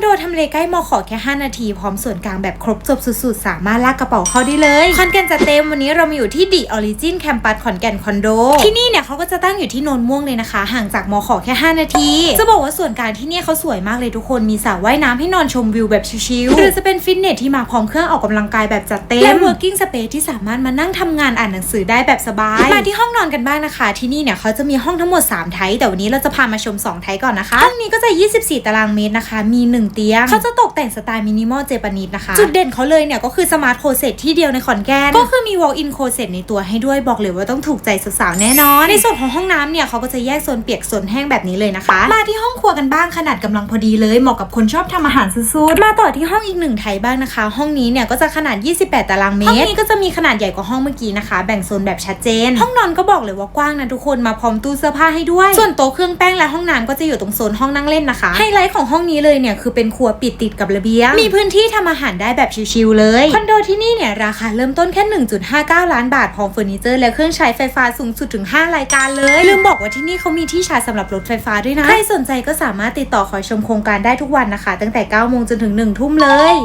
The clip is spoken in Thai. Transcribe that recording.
โดทำเลใกล้มอขอแค่ 5 นาที พร้อมส่วนกลางแบบครบจบสุดๆ สามารถลากกระเป๋าเข้าได้เลยคอนแก่นจะเต็มวันนี้เรามาอยู่ที่ดิออริจินแคมปัสขอนแก่นคอนโด ที่นี่เนี่ยเขาก็จะตั้งอยู่ที่นนม่วงเลยนะคะ ห่างจากมอขอแค่ 5 นาที จะบอกว่าส่วนกลางที่นี่เขาสวยมากเลยทุกคนมีสระว่ายน้ำให้นอนชมวิวแบบชิลๆหรือจะเป็นฟิตเนสที่มาพร้อมเครื่องออกกำลังกายแบบจัดเต็มและ working space ที่สามารถมานั่งทำงานอ่านหนังสือได้แบบสบายมาที่ห้องนอนกันบ้างนะคะ ที่นี่เนี่ยเขาจะมีห้องทั้งหมด3ไทป์แต่วันนี้เราจะพามาชม2ไทป์ก่อนนะคะห้องนี้ก็จะ 24 ตารางเมตรนะคะ มี 1เตียง เขาจะตกแต่งสไตล์มินิมอลเจแปนิสนะคะ จุดเด่นเขาเลยเนี่ยก็คือสมาร์ทโคเซตที่เดียวในขอนแก่น ก็คือมี walk in closet ในตัวให้ด้วยบอกเลยว่าต้องถูกใจสาวๆแน่นอน ในส่วนของห้องน้ำเนี่ยเขาก็จะแยกโซนเปียกโซนแห้งแบบนี้เลยนะคะ มาที่ห้องครัวกันบ้างขนาดกำลังพอดีเลยเหมาะกับคนชอบทำอาหารสุดๆมาต่อที่ห้องอีกหนึ่งไทป์บ้างนะคะ ห้องนี้เนี่ยก็จะขนาด 28 ตารางเมตรห้องนี้ก็จะมีขนาดใหญ่กว่าห้องเมื่อกี้นะคะ แบ่งโซนแบบชัดเจน ห้องนอนก็บอกเลยว่ากว้างนะทุกคนมาพร้อมตู้เสื้อผ้าให้ด้วย ส่วนโต๊ะเครื่องแป้งและห้องน้ำก็จะอยู่ตรงโซนห้องนั่งเล่นนะคะไฮไลท์ของห้องนี้เลยเนี่ยคือเป็นครัวปิดติดกับระเบียง มีพื้นที่ทำอาหารได้แบบชิลๆเลย คอนโดที่นี่เนี่ยราคาเริ่มต้นแค่ 1.59 ล้านบาทพร้อมเฟอร์นิเจอร์และเครื่องใช้ไฟฟ้าสูงสุดถึง 5 รายการเลย ลืมบอกว่าที่นี่เขามีที่ชาร์จสำหรับรถไฟฟ้าด้วยนะ ใครสนใจก็สามารถติดต่อขอชมโครงการได้ทุกวันนะคะ ตั้งแต่ 9 โมงจนถึง 1 ทุ่มเลย